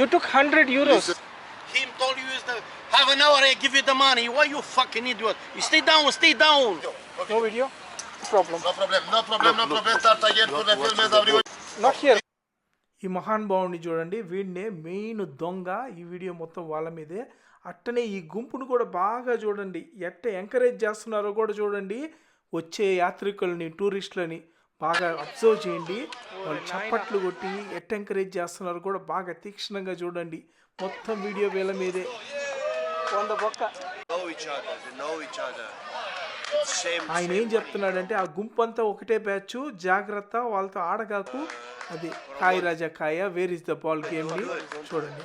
You took 100 euros. Listen, him told you is the half an hour I give you the money. Why you fucking idiot? You stay down, stay down. No video? Problem. No problem, no problem, no problem. Start again to the film is everyone. Not here. ఈ మహానుభావుని చూడండి వీడినే main దొంగ ఈ video మొత్తం వాళ్ళ మీదే అట్టనే ఈ గుంపును కూడా బాగా చూడండి ఎట్ట ఎంకరేజ్ చేస్తున్నారో కూడా చూడండి వచ్చే యాత్రికులని టూరిస్టులని బాగా అబ్జర్వ్ చేయండి. వాళ్ళు చప్పట్లు కొట్టి ఎట్ట ఎంకరేజ్ చేస్తున్నారో కూడా బాగా తీక్షణంగా చూడండి. మొత్తం వీడియో వీళ్ళ మీదే. వంద బొక్క. ఆయన ఏం చెప్తున్నాడంటే ఆ గుంపు అంతా ఒకటే బ్యాచ్ జాగ్రత్త వాళ్ళతో ఆడగాకు. అది కాయ రాజా కాయ వేర్ ఇస్ ద బాల్ గేమ్ని చూడండి.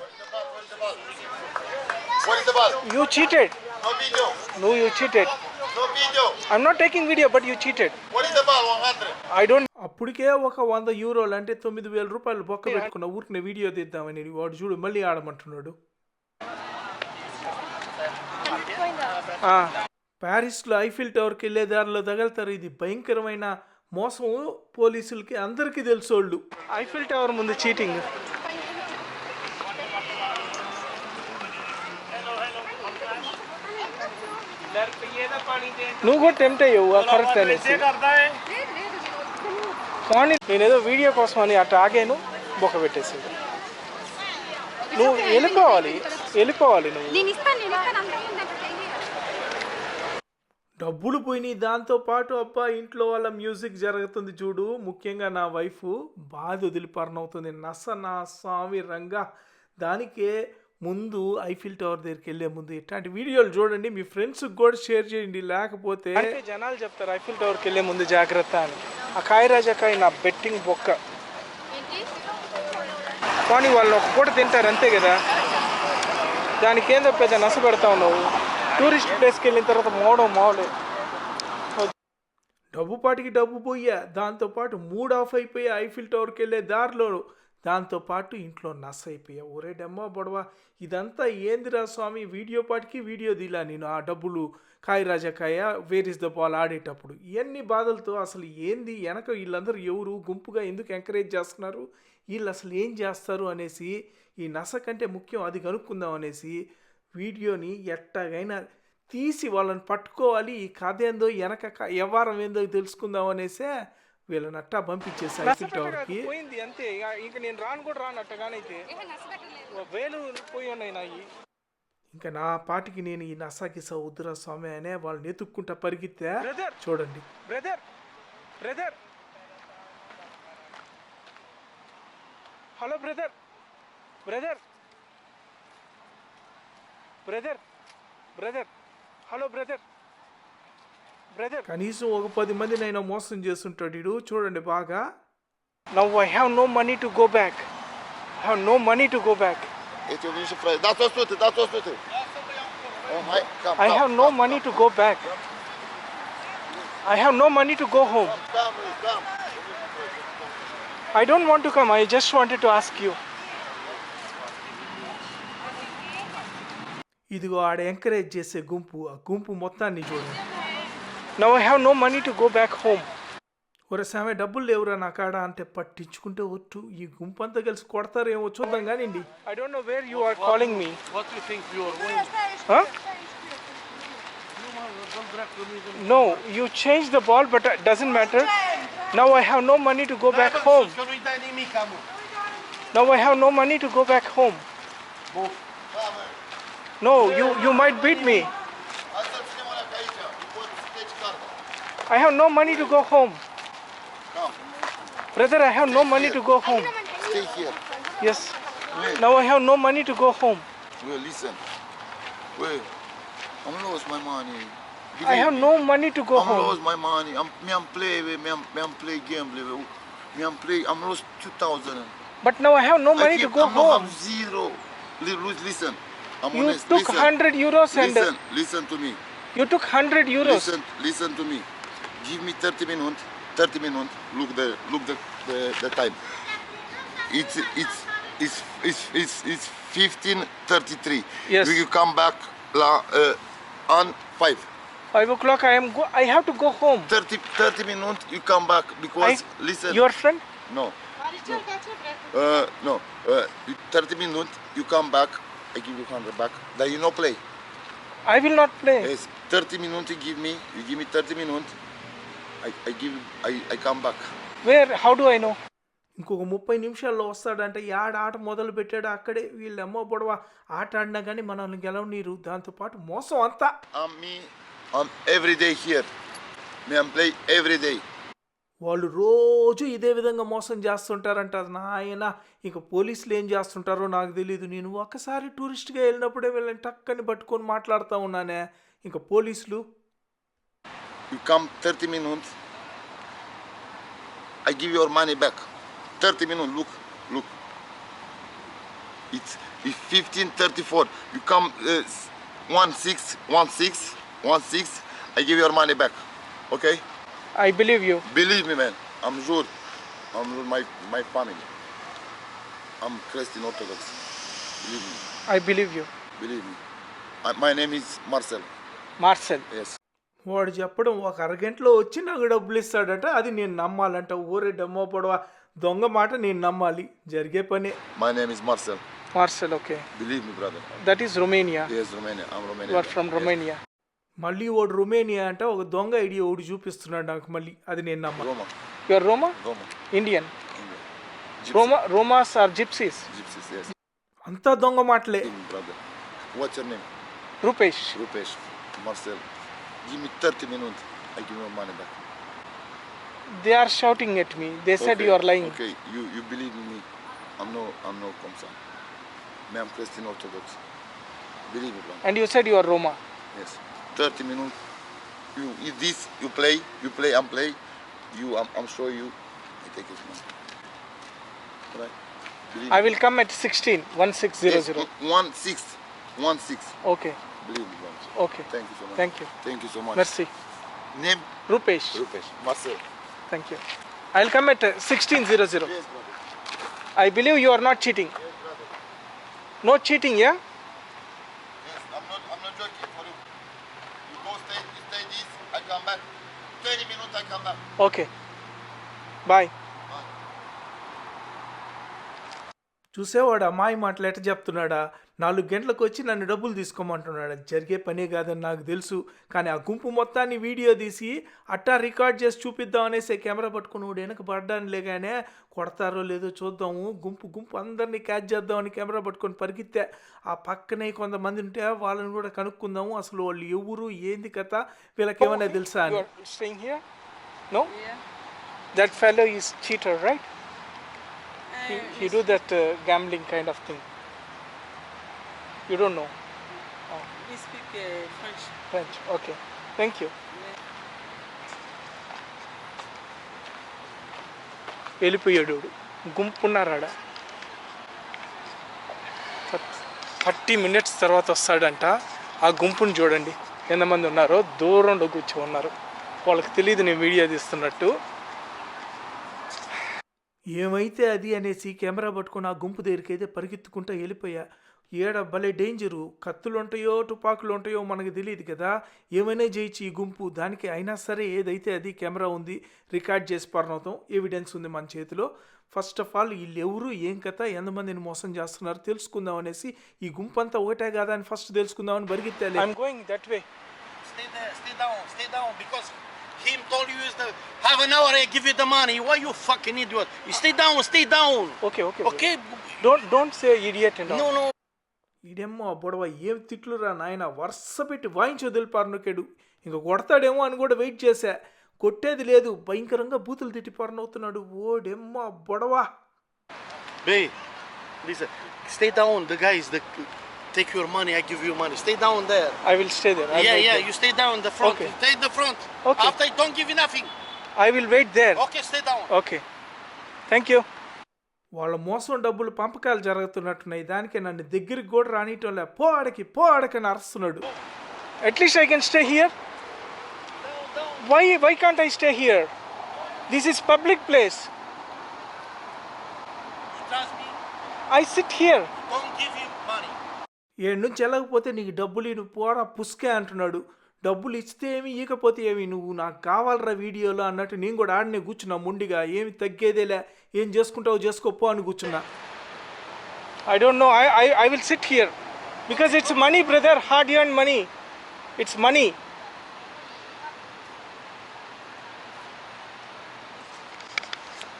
What is the ball? You cheated. No video. I'm not taking video, but you cheated. What is the ball? 100. I don't. అప్పటికే ఒక వంద యూరోలు అంటే తొమ్మిది వేల రూపాయలు బొక్క పెట్టుకున్న ఊరికి వీడియో తీద్దామని వాడు చూడు మళ్ళీ ఆడమంటున్నాడు. ప్యారిస్లో ఐఫిల్ టవర్కి వెళ్ళే దారిలో తగలుతారు ఇది భయంకరమైన మోసం పోలీసులకి అందరికీ తెలుసోళ్ళు ఐఫిల్ టవర్ ముందు చీటింగ్ నువ్వు కూడా టెంప్ట్ అయ్యావు కరెక్ట్ అనేసి కానీ నేనేదో వీడియో కోసం అని అట్లా ఆగాను బొక్క పెట్టేసింది. నువ్వు వెళ్ళిపోవాలి వెళ్ళిపోవాలి నువ్వు. డబ్బులు పోయినాయి దాంతో పాటు అబ్బా ఇంట్లో వాళ్ళ మ్యూజిక్ జరుగుతుంది చూడు. ముఖ్యంగా నా వైఫ్ బాధ వదిలిపారనవుతుంది. నస నా స్వామి రంగా. దానికే ముందు ఐఫిల్ టవర్ దగ్గరికి వెళ్ళే ముందు ఇట్లాంటి వీడియోలు చూడండి మీ ఫ్రెండ్స్కి కూడా షేర్ చేయండి. లేకపోతే జనాలు చెప్తారు ఐఫిల్ టవర్కి వెళ్ళే ముందు జాగ్రత్త అని. ఆ కాయరాజకాయ నా బెట్టింగ్ బొక్క. ఏంటి? కానీ వాళ్ళు ఒక పూట తింటారు అంతే కదా? దానికి ఏందో పెద్ద నస పెడతావు నువ్వు టూరిస్ట్ ప్లేస్కి వెళ్ళిన తర్వాత మోడం మావులే. డబ్బు పాటికి డబ్బు పోయా దాంతోపాటు మూడ్ ఆఫ్ అయిపోయా ఐఫిల్ టవర్కి వెళ్ళే దారిలో దాంతోపాటు ఇంట్లో నస్ అయిపోయా ఒరే డెమ్మో బొడవ ఇదంతా ఏందిరా స్వామి? వీడియో పాటికి వీడియో దిలా నేను ఆ డబ్బులు కాయ రాజకాయ వేర్ ఇస్ ద బాల్ ఆడేటప్పుడు. ఇవన్నీ బాధలతో అసలు ఏంది? వెనక వీళ్ళందరూ ఎవరు? గుంపుగా ఎందుకు ఎంకరేజ్ చేస్తున్నారు? వీళ్ళు అసలు ఏం చేస్తారు అనేసి ఈ నస కంటే ముఖ్యం అది కనుక్కుందాం అనేసి వీడియోని ఎట్టాగైనా తీసి వాళ్ళని పట్టుకోవాలి. ఈ కథ ఏందో వెనక వ్యవహారం ఏందో తెలుసుకుందాం అనేసే వీళ్ళని అట్టా పంపించేసి ఐఫిల్ టవర్కి. పోయింది అంతే. ఇక ఇంక నేను రాను కూడా రాను అట్టగానైతే వేలు పోయి ఉన్నాయి నాయి. ఇంకా నా పాటికి నేను ఈ నసాకిస ఉద్ర స్వామి అనే వాళ్ళని ఎత్తుక్కుంటా పరిగెత్తా బ్రదర్ చూడండి. Brother brother hello brother brother brother brother hello brother కనీసం ఒక పది మంది నేను మోసం చేస్తుంటాడు ఇడు చూడండి బాగా. Now I have no money to go back I have no money to go back I have no money to go back I have no money to go home I don't want to come I just wanted to ask you ఇదిగో ఆడ encourage చేసే గుంపు. ఆ గుంపు మొత్తాన్ని చూడండి. Now I have no money to go back home. ఒరే సామె డబ్బులు లేవురా నా కాడ అంటే పట్టించుకుంటే ఒట్టు ఈ గుంపు అంతా కలిసి కొడతారేమో చూద్దాం కానివ్వండి I don't know where you are calling me. What do you think you are winning? Huh? No, you changed the ball, but it doesn't matter. Now I have no money to go back home. Now I have no money to I have no money to go home. Come, Brother, I have no money to go home. stay here. Yes. Wait, Now I have no money to go home. Well, listen. Wait, I'm lost my money. I have no money to go home. I'm home. lost my money. I'm me I'm play me I'm me I'm play game me I'm play I'm lost two thousand. But now I have no money to go I'm home. have zero. Listen. I'm You honest. took listen. 100 euros and Listen, listen to me. you took 100 euros. Listen, listen to me give me 30 minutes, 30 minutes, look the, look the, the, the time. It's, it's, it's, it's, it's, it's 15.33. Yes. You come back la, uh, on 5. 5 o'clock I am go I have to go home. 30, 30 minutes you come back because, I, listen. Your friend? No. No, uh, no. Uh, 30 minutes you come back, I give you 100 back, then you no play. I will not play. Yes, 30 minutes you give me, you give me 30 minutes, I, I give, I, I come back. Where how do I know ఇంకొక ముప్పై నిమిషాల్లో వస్తాడంటే యాడ ఆట మొదలు పెట్టాడు అక్కడే వీళ్ళు అమ్మ పొడవ ఆట ఆడినా కానీ మనల్ని గెలవనీరు దాంతోపాటు మోసం అంతా I'm me, I'm every day here. Me, I'm play every day. వాళ్ళు రోజు ఇదే విధంగా మోసం చేస్తుంటారంట నాయన ఇక పోలీసులు ఏం చేస్తుంటారో నాకు తెలియదు నేను ఒక్కసారి టూరిస్ట్గా వెళ్ళినప్పుడే వీళ్ళని టక్కని పట్టుకొని మాట్లాడుతూ ఉన్నానే ఇంకా పోలీసులు you come 30 minutes, I give your money back. 30 minutes, look, look. It's, 15.34, you come uh, 1 6, 1 6, 1 6, I give your money back, okay? I believe you. Believe me, man, I'm sure. I'm sure my, my family. I'm Christian Orthodox, believe me. I believe you. Believe me. My name is Marcel. Marcel. Yes. వాడు చెప్పడం ఒక అరగంటలో వచ్చి నాకు డబ్బులు ఇస్తాడట అది నేను నమ్మాలంట ఊరే డమ్మో పొడవ దొంగ మాట నేను నమ్మాలి జరిగే పనే My name is Marcel. Marcel okay Believe me, brother. That is Romania Yes, Romania. I'm Romanian. You are from. Romania మళ్ళీ వాడు రొమేనియా అంటే ఒక దొంగ ఐడియా ఒకటి చూపిస్తున్నాడు నాకు మళ్ళీ అది నేను నమ్మ Roma. You are Roma Roma. Indian. Roma Romas are gypsies Gypsies, yes. అంతా దొంగ మాటలే Believe me, brother. What's your name? Rupesh Rupesh. Marcel. Give me 30 minutes. I give my money back. They are shouting at me. They said okay, you are lying. Okay, you, you believe in me. I'm no I'm no concerned. Me I'm Christian Orthodox. Believe me, And you said you are Roma. Yes. 30 minutes. You eat this, you play, you play, I'm play. You I'm, I'm sure you I take his money. Right? Believe I will come at 16, 1600. Yes, one six. One six. Okay. Believe me, brother. Okay Thank you so much. Thank you Thank you so much. Mercy Name? Rupesh Rupesh. Marcel. Thank you I will come at sixteen zero zero Yes, brother. I believe you are not cheating Yes, brother. No cheating yeah Yes, I'm not, I'm not joking for you. You go stay, you stay this, I come back. 20 minutes, I come back. Okay bye చూసేవాడు అమ్మాయి మాటలు ఎట్ట చెప్తున్నాడా నాలుగు గంటలకు వచ్చి నన్ను డబ్బులు తీసుకోమంటున్నాడు అది జరిగే పనే కాదని నాకు తెలుసు కానీ ఆ గుంపు మొత్తాన్ని వీడియో తీసి అట్టా రికార్డ్ చేసి చూపిద్దాం అనేసి కెమెరా పట్టుకుని వాడు వెనక పడ్డాను లేగానే కొడతారో లేదో చూద్దాము గుంపు గుంపు అందరినీ క్యాచ్ చేద్దామని కెమెరా పట్టుకొని పరిగెత్తే ఆ పక్కనే కొంతమంది ఉంటే వాళ్ళని కూడా కనుక్కుందాము అసలు వాళ్ళు ఎవరు ఏంది కథ వీళ్ళకి ఏమైనా తెలుసా అని are staying here? No? That fellow is cheater, right? he, he do that uh, gambling kind of thing. You don't know? We speak uh, French. French. Okay. Thank you. వెళ్ళిపోయాడు గుంపున్నారాడ? థర్టీ మినిట్స్ తర్వాత వస్తాడంట. ఆ గుంపుని చూడండి. ఎంతమంది ఉన్నారో? దూరంలో కూర్చో ఉన్నారు. వాళ్ళకి తెలియదు నేను వీడియో తీస్తున్నట్టు. ఏమైతే అది అనేసి కెమెరా పట్టుకొని ఆ గుంపు దగ్గరికి అయితే పరిగెత్తుకుంటూ వెళ్ళిపోయా. ఏడ భలే డేంజరు కత్తులు ఉంటాయో తుపాకులు ఉంటాయో మనకు తెలియదు కదా ఏమైనా చేయొచ్చు ఈ గుంపు దానికి అయినా సరే ఏదైతే అది కెమెరా ఉంది రికార్డ్ చేసి పర్ణవుతాం ఎవిడెన్స్ ఉంది మన చేతిలో ఫస్ట్ ఆఫ్ ఆల్ వీళ్ళు ఎవరు ఏం కథ ఎంతమందిని మోసం చేస్తున్నారు తెలుసుకుందాం అనేసి ఈ గుంపు అంతా ఒకటే కదా అని ఫస్ట్ తెలుసుకుందామని పరిగెత్తాలి I'm going that way Stay there, stay down, stay down, because him told you is the half an hour I give you the money. Why you fucking idiot? You stay down, stay down. Okay okay Okay? Don't don't say idiot and No, no. ఈడేమో ఆ బొడవ ఏం తిట్లురా నాయన వరుస పెట్టి వాయించి వదిలిపారు నొక్కాడు ఇంకా కొడతాడేమో అని కూడా వెయిట్ చేశా కొట్టేది లేదు భయంకరంగా బూతులు తిట్టి పరనవుతున్నాడు ఓడేమో ఆ బొడవ Hey, listen, stay down. The guy is the take your money. I give you money. Stay down there. I will stay there yeah, yeah. You stay down in the front. Okay. Stay in the front. Okay. After I don't give you nothing. I will wait there Okay, stay down. Okay thank you వాళ్ళ మోసం డబ్బులు పంపకాలు జరుగుతున్నట్టున్నాయి. దానికే నన్ను దగ్గరికి కూడా రానియటం లే పో ఆడకి పో ఆడకని అరుస్తున్నాడు. At least I can stay here why why can't I stay here this is public place? I sit here. ఏడు నుంచి వెళ్ళకపోతే నీకు డబ్బులు పోరా పుస్కే అంటున్నాడు. డబ్బులు ఇస్తే ఏమి ఇవ్వకపోతే ఏమి? నువ్వు నాకు కావాలరా వీడియోలో అన్నట్టు నేను కూడా ఆడనే కూర్చున్నా ముండిగా. ఏమి తగ్గేదేలే. ఏం చేసుకుంటావు చేసుకోపో అని కూర్చున్నా. I don't know I I I will sit here because it's money brother hard Hard and money it's money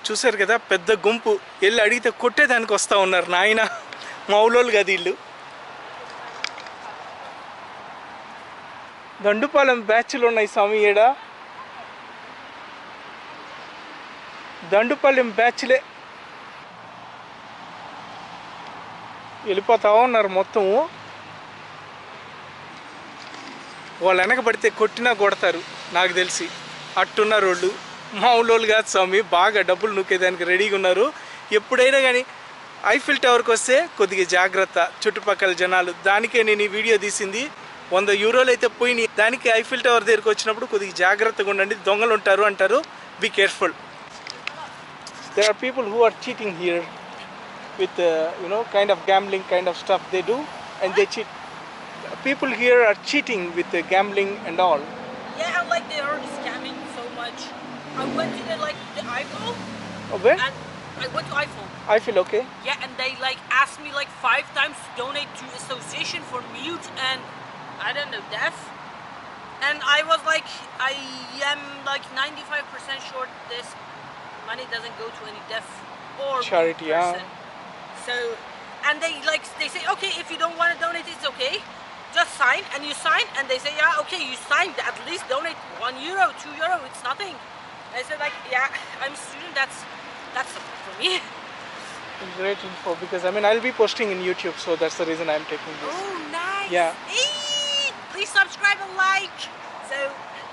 చూశారు కదా? పెద్ద గుంపు. వెళ్ళి అడిగితే కొట్టేదానికి వస్తూ ఉన్నారు నాయన. మా ఊళ్ళోళ్ళు కదా వీళ్ళు దండుపాలెం బ్యాచ్లు ఉన్నాయి స్వామి ఈడ. దండుపాలెం బ్యాచ్లే. వెళ్ళిపోతా ఉన్నారు మొత్తము. వాళ్ళు వెనక పడితే కొట్టినా కొడతారు నాకు తెలిసి. అట్టున్నారు వాళ్ళు. మామూలు కాదు స్వామి బాగా డబ్బులు నూకేదానికి రెడీగా ఉన్నారు. ఎప్పుడైనా కానీ ఐఫిల్ టవర్కి వస్తే కొద్దిగా జాగ్రత్త చుట్టుపక్కల జనాలు. దానికే నేను ఈ వీడియో తీసింది. వంద యూరోలు అయితే పోయినాయి దానికి ఐఫిల్ టవర్ దగ్గరికి వచ్చినప్పుడు కొద్దిగా జాగ్రత్తగా ఉండండి దొంగలు ఉంటారు అంటారు be careful there are people who are cheating here with uh, you know kind of gambling kind of stuff they do and they cheat people here are cheating with the gambling and all Yeah, like they are scamming so much. I went to the like the Eiffel oh, where and I went to Eiffel. i feel okay Yeah, and they like asked me like five times to donate to association for mute and I don't know deaf. And I was like, I am like 95% sure this money doesn't go to any deaf or Charity, yeah. So, and they like they say, okay, if you don't want to donate, it's okay. Just sign, and you sign, and they say, yeah, okay, you signed. At least donate one euro, two euro. It's nothing. I said like, yeah, I'm a student. That's that's for me. great info because i mean i'll be posting in youtube so that's the reason i'm taking this Oh, nice. Yeah. Hey, please subscribe and like. So,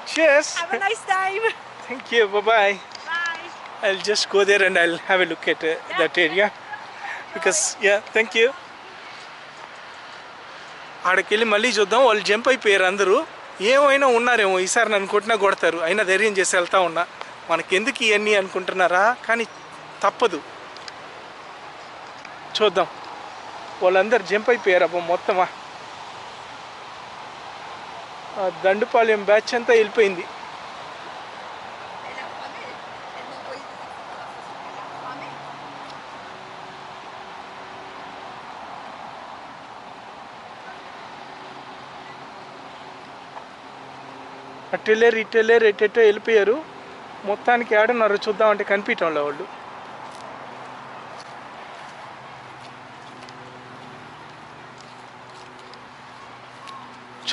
cheers have a nice time. thank you bye bye Bye. i'll just go there and i'll have a look at uh, that area because yeah thank you ఆడకెళ్ళి మళ్ళీ చూద్దాం వాళ్ళు jump అయిపోయారు అందరూ ఏమైనా ఉన్నారేమో ఈసారి నన్ను కొట్టినా కొడతారు అయినా ధైర్యం చేసి వెళ్తా ఉన్నా మనకెందుకు ఇవన్నీ అనుకుంటున్నారా కానీ తప్పదు చూద్దాం వాళ్ళందరూ జంప్ అయిపోయారు అబ్బా మొత్తమా దండుపాలెం బ్యాచ్ అంతా వెళ్ళిపోయింది. అట్టెళ్ళారు ఇట్టెళ్ళారు ఎట్టెట్టో వెళ్ళిపోయారు. మొత్తానికి ఏడున్నారు చూద్దామంటే కనిపించడంలో వాళ్ళు.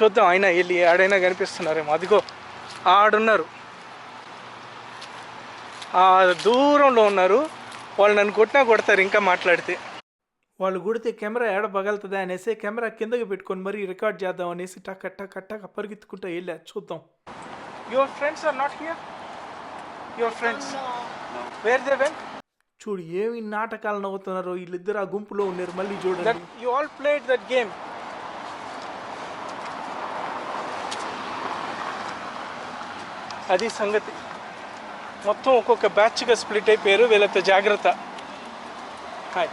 చూద్దాం అయినా వెళ్ళి ఆడైనా కనిపిస్తున్నారేమో. అదిగో ఆడున్నారు. ఆ దూరంలో ఉన్నారు. వాళ్ళు నన్ను కొట్టినా కొడతారు ఇంకా మాట్లాడితే. వాళ్ళు కొడితే కెమెరా ఏడ పగలుతుందా అనేసి కెమెరా కిందకి పెట్టుకొని మరీ రికార్డ్ చేద్దాం అనేసి టక్ టక్ టక్ పరిగెత్తుకుంటా వెళ్ళా. చూద్దాం. Your friends are not here your friends where they went చూడు ఏమి నాటకాలు నవ్వుతున్నారో వీళ్ళిద్దరు ఆ గుంపులో ఉన్నారు. మళ్ళీ చూడండి. You all played that game. అది సంగతి. మొత్తం ఒక్కొక్క బ్యాచ్గా స్ప్లిట్ అయిపోయారు వీళ్ళతో జాగ్రత్త. హాయ్.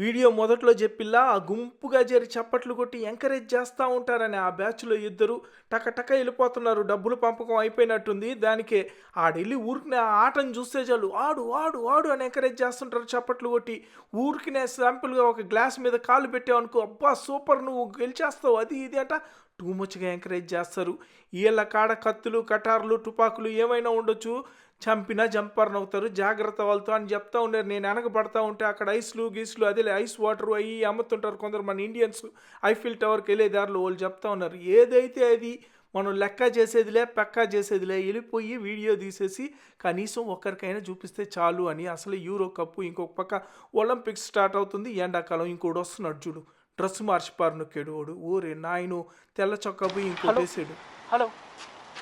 వీడియో మొదట్లో చెప్పిల్లా ఆ గుంపుగా చేరి చప్పట్లు కొట్టి ఎంకరేజ్ చేస్తూ ఉంటారని ఆ బ్యాచ్లో ఇద్దరు టక వెళ్ళిపోతున్నారు. డబ్బులు పంపకం అయిపోయినట్టుంది. దానికే ఆడెళ్ళి ఊరికినే ఆ ఆటను చూస్తే చాలు. ఆడు ఆడు ఆడు అని ఎంకరేజ్ చేస్తుంటారు చప్పట్లు కొట్టి. ఊరికినే శాంపుల్గా ఒక గ్లాస్ మీద కాలు పెట్టావు అనుకో అబ్బా సూపర్ నువ్వు గెలిచేస్తావు. అది ఇది అంట టూ మచ్గా ఎంకరేజ్ చేస్తారు. వీళ్ళ కాడ కత్తులు కటార్లు టుపాకులు ఏమైనా ఉండొచ్చు. చంపినా జంపర్న్ అవుతారు జాగ్రత్త వాళ్ళతో అని చెప్తా ఉన్నారు. నేను వెనకబడతా ఉంటే అక్కడ ఐస్లు గీస్లు అదే ఐస్ వాటర్ అవి అమ్ముతుంటారు కొందరు మన ఇండియన్స్. ఐఫిల్ టవర్కి వెళ్ళే దారిలో వాళ్ళు చెప్తా ఉన్నారు. ఏదైతే అది మనం లెక్క చేసేదిలే పక్కా చేసేదిలే వెళ్ళిపోయి వీడియో తీసేసి కనీసం ఒక్కరికైనా చూపిస్తే చాలు అని. అసలు యూరో కప్పు ఇంకొక పక్క ఒలింపిక్స్ స్టార్ట్ అవుతుంది. ఎండాకాలం ఇంకోటి వస్తున్నాడు చూడు. డ్రెస్ మార్చిపారు నొక్కాడు వాడు ఊరే నాయను తెల్ల చొక్కా పోయి? వేసాడు. Hello.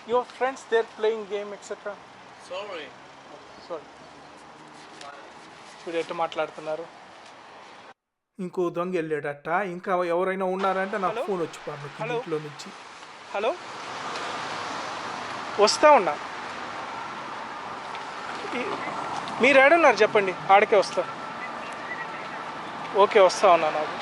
Your friends there playing game etcetera Sorry. Sorry చూడు ఎట్టు మాట్లాడుతున్నారు? ఇంకో దొంగ వెళ్ళాడట ఇంకా ఎవరైనా ఉన్నారంటే నాకు Hello? ఫోన్ వచ్చి Hello? ఇంట్లో నుంచి. హలో. వస్తా ఉన్నా. మీరు ఏడున్నారు చెప్పండి. ఆడికే వస్తా. ఓకే వస్తా ఉన్నా నాకు.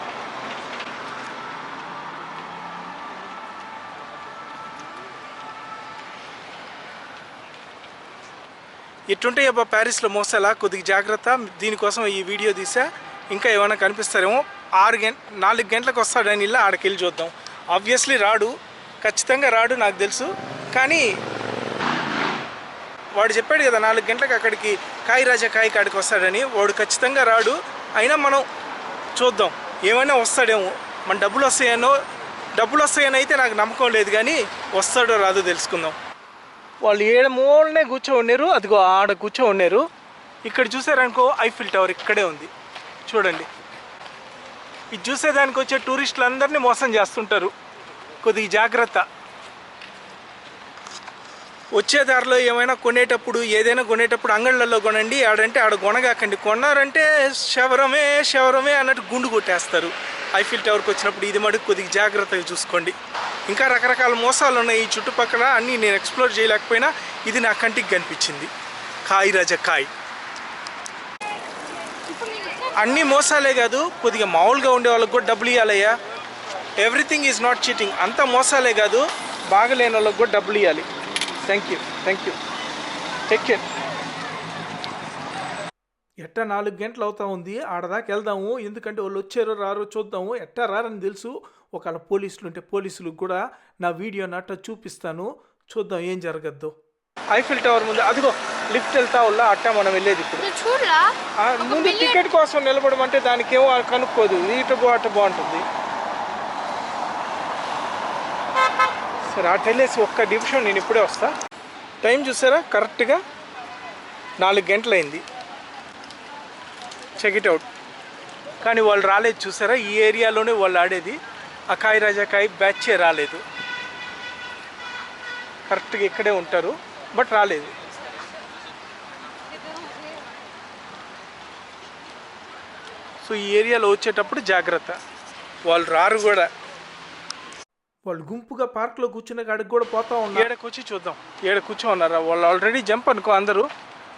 ఇట్టుంటే అబ్బా ప్యారిస్లో మోసేలా కొద్దిగా జాగ్రత్త. దీనికోసం ఈ వీడియో తీసా. ఇంకా ఏమైనా కనిపిస్తారేమో? ఆరు గంట నాలుగు గంటలకు వస్తాడని ఇలా ఆడకెళ్ళి చూద్దాం. ఆబ్వియస్లీ రాడు. ఖచ్చితంగా రాడు నాకు తెలుసు. కానీ వాడు చెప్పాడు కదా నాలుగు గంటలకు అక్కడికి కాయి రాజా కాయి కాడికి వస్తాడని. వాడు ఖచ్చితంగా రాడు. అయినా మనం చూద్దాం. ఏమైనా వస్తాడేమో. మన డబ్బులు వస్తాయనో డబ్బులు వస్తాయని అయితే నాకు నమ్మకం లేదు కానీ వస్తాడో రాదో తెలుసుకుందాం. వాళ్ళు ఏడ మూలనే కూర్చో ఉన్నారు అదిగో ఆడ కూర్చో ఉన్నారు ఇక్కడ చూసారనుకో ఐఫిల్ టవర్ ఇక్కడే ఉంది. చూడండి. ఇది చూసేదానికి వచ్చే టూరిస్టులు అందరినీ మోసం చేస్తుంటారు. కొద్దిగా జాగ్రత్త. వచ్చే దారిలో ఏమైనా కొనేటప్పుడు ఏదైనా కొనేటప్పుడు అంగళ్ళల్లో కొనండి ఆడంటే ఆడ కొనగాకండి. కొన్నారంటే శవరమే శవరమే అన్నట్టు గుండు కొట్టేస్తారు. ఐఫిల్ టవర్కి వచ్చినప్పుడు ఇది మటుకు కొద్దిగా జాగ్రత్తగా చూసుకోండి. ఇంకా రకరకాల మోసాలు ఉన్నాయి ఈ చుట్టుపక్కల అన్నీ నేను ఎక్స్ప్లోర్ చేయలేకపోయినా ఇది నా కంటికి కనిపించింది. కాయి రాజా కాయ్. అన్ని మోసాలే కాదు కొద్దిగా మామూలుగా ఉండే వాళ్ళకి కూడా డబ్బులు ఇవ్వాలయ్యా ఎవ్రీథింగ్ ఈజ్ నాట్ చీటింగ్ అంత మోసాలే కాదు బాగలేని వాళ్ళకి కూడా డబ్బులు ఇవ్వాలి thank you thank you take care ఎట్టా నాలుగు గంటలు అవుతా ఉంది ఆడదాకా వెళ్దాము ఎందుకంటే వాళ్ళు వచ్చారో రారో చూద్దాము ఎట్టా రారని తెలుసు. ఒకవేళ పోలీసులు ఉంటే పోలీసులకు కూడా నా వీడియో నట్ట చూపిస్తాను. చూద్దాం ఏం జరగద్దు. ఐఫిల్ టవర్ ముందు అదిగో లిఫ్ట్ వెళ్తా వల్ల అట్టా మనం వెళ్ళేది ఇప్పుడు. ముందు టికెట్ కోసం నిలబడమంటే దానికి ఏమో కనుక్కోదు. ఇటు బో అటు బాగుంటుంది. సరే అటు వెళ్ళేసి ఒక్క నిమిషం నేను ఇప్పుడే వస్తా. టైం చూసారా? కరెక్ట్గా నాలుగు గంటలైంది. చెక్ ఇట్ అవుట్ కానీ వాళ్ళు రాలేదు చూసారా? ఈ ఏరియాలోనే వాళ్ళు ఆడేది. ఆ కాయ రాజా కాయ బ్యాచే రాలేదు. కరెక్ట్గా ఇక్కడే ఉంటారు బట్ రాలేదు. సో ఈ ఏరియాలో వచ్చేటప్పుడు జాగ్రత్త. వాళ్ళు రారు కూడా. వాళ్ళు గుంపుగా పార్క్లో కూర్చున్న కాడికి కూడా పోతా ఉన్నారు వచ్చి చూద్దాం. ఏడ కూర్చో ఉన్నారా? వాళ్ళు ఆల్రెడీ జంప్ అనుకో అందరూ.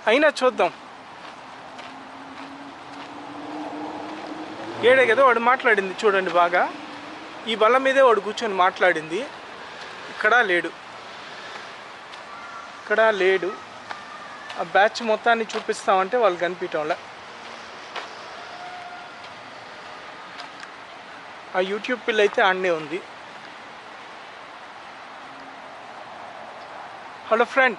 అయినా చూద్దాం. ఏడే కదా వాడు మాట్లాడింది చూడండి బాగా. ఈ బల్ల మీదే వాడు కూర్చొని మాట్లాడింది. ఇక్కడ లేడు. ఇక్కడ లేడు. ఆ బ్యాచ్ మొత్తాన్ని చూపిస్తామంటే వాళ్ళు కనిపించడంలే. ఆ యూట్యూబ్ పిల్ల అయితే ఆడనే ఉంది. Hello friend.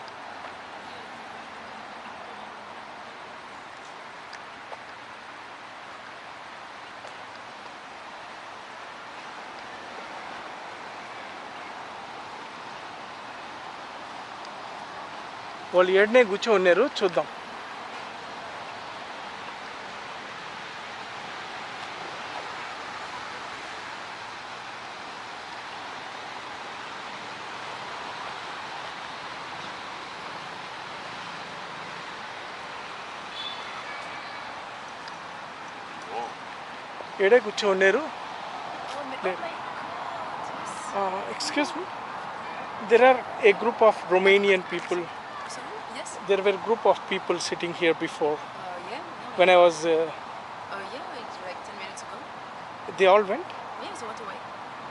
వాళ్ళు ఏడనే కూర్చో ఉన్నారు చూద్దాం. ఏడే కూర్చో ఉన్నారు. Excuse me there are a group of Romanian people? There were a group of people sitting here before Uh, yeah? No. when I was. Uh, Uh, yeah, it's like 10 minutes ago. they all went Yeah, they went away.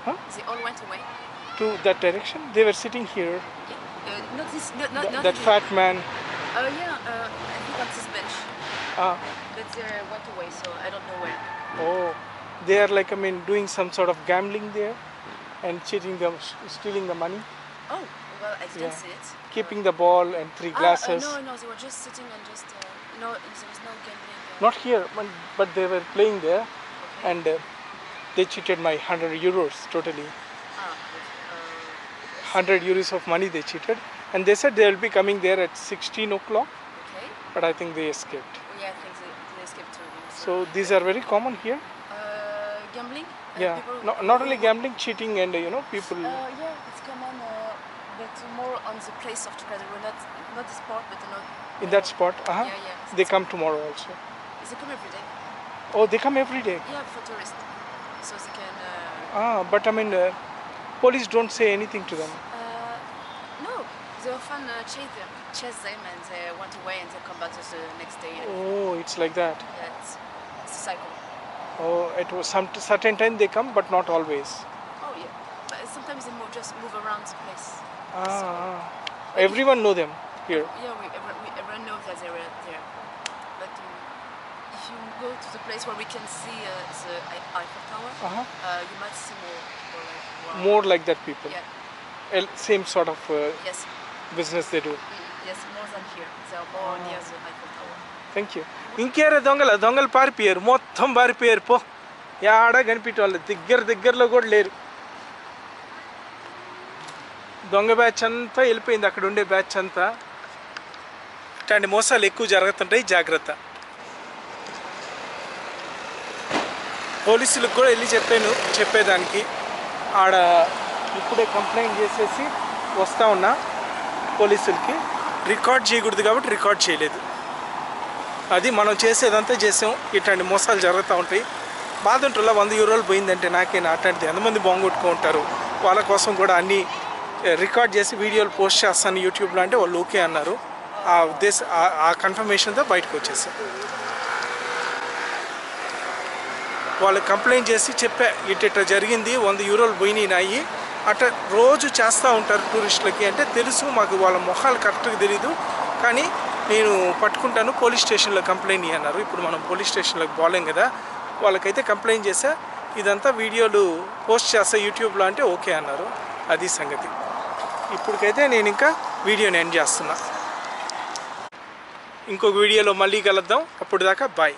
Huh? They all went away. to that direction. They were sitting here. Yeah. Uh, not this, not, not, Th- not that fat man. Uh, yeah, uh, I think on this bench. Uh, But they went away, so I don't know where. oh, they are like I mean doing some sort of gambling there, and cheating them, stealing the money, Oh, well, I didn't Yeah. see it. keeping the ball and three Ah, glasses. uh, no, no, they were just sitting and just, uh, no, there was no gambling. Uh, Not here, but, but they were playing there, and uh, they cheated my hundred euros totally. Ah, uh, Hundred euros of money they cheated, and they said they will be coming there at 16 o'clock, okay. but I think they escaped. Yeah, I think they, they escaped too. So these are very common here. Uh, gambling? Uh, Yeah, people- no, not only gambling, cheating, and uh, you know people. Uh, yeah, uh, more on the place of together. We're not not the sport, but know, in that spot, uh-huh. Yeah, yeah. They come tomorrow also. they come every day. Oh, they come every day. Yeah, for tourists, so they can. Uh, Ah, but I mean, uh, police don't say anything to them. uh, no, they often uh, chase them, chase them, and they went away, and they come back the next day. Oh, it's like that. Yeah, it's, it's a cycle. Oh, at some certain time they come, but not always. Oh yeah, but sometimes they move, just move around the place. Ah, ah. everyone know them. here? Yeah, we, everyone, we, everyone knows that they were there. But um, if you go to the place where we can see uh, the I- Eiffel Tower, Uh-huh. uh, you might see more people like wow. More like that people. Yeah. El- Same sort of uh, Yes. business they do. Mm, yes, more than here. They are more near the Eiffel Tower. Thank you ఇంకేరే దొంగల దొంగలు పారిపోయారు మొత్తం పారిపోయారు పో యాడ కనిపించే వాళ్ళు దగ్గర దగ్గరలో కూడా లేరు దొంగ బ్యాచ్ అంతా వెళ్ళిపోయింది. అక్కడ ఉండే బ్యాచ్ అంతా. ఇట్లాంటి మోసాలు ఎక్కువ జరుగుతుంటాయి. జాగ్రత్త. పోలీసులకు కూడా వెళ్ళి చెప్పాను. చెప్పేదానికి. ఆడ ఇప్పుడే కంప్లైంట్ చేసేసి వస్తూ ఉన్నా పోలీసులకి. రికార్డ్ చేయకూడదు కాబట్టి రికార్డ్ చేయలేదు. అది మనం చేసేదంతా చేసాం. ఇట్లాంటి మోసాలు జరుగుతూ ఉంటాయి. బాధ ఉంటుందా వంద యూరోలు పోయిందంటే నాకేనా? అట్లాంటిది ఎంతమంది బాగుంటుకో ఉంటారు వాళ్ళ కోసం కూడా అన్నీ రికార్డ్ చేసి వీడియోలు పోస్ట్ చేస్తాను యూట్యూబ్లో అంటే వాళ్ళు ఓకే అన్నారు. ఆ ఉద్దేశం ఆ- ఆ కన్ఫర్మేషన్తో బయటకు వచ్చేసాం. వాళ్ళు కంప్లైంట్ చేసి చెప్పా ఇట్ ఇట్లా జరిగింది వంద యూరోలు పోయినాయి నాయి. అట్లా రోజు చేస్తూ ఉంటారు టూరిస్టులకి అంటే తెలుసు మాకు వాళ్ళ మొహాలు కరెక్ట్గా తెలియదు కానీ నేను పట్టుకుంటాను పోలీస్ స్టేషన్లో కంప్లైంట్ అన్నారు ఇప్పుడు మనం పోలీస్ స్టేషన్లోకి పోలేం కదా. వాళ్ళకైతే కంప్లైంట్ చేసా ఇదంతా వీడియోలు పోస్ట్ చేస్తా యూట్యూబ్లో అంటే ఓకే అన్నారు. అది సంగతి. ఇప్పటికైతే నేను ఇంకా వీడియోని ఎండ్ చేస్తున్నా. ఇంకొక వీడియోలో మళ్ళీ కలుద్దాం. అప్పుడు దాకా బాయ్.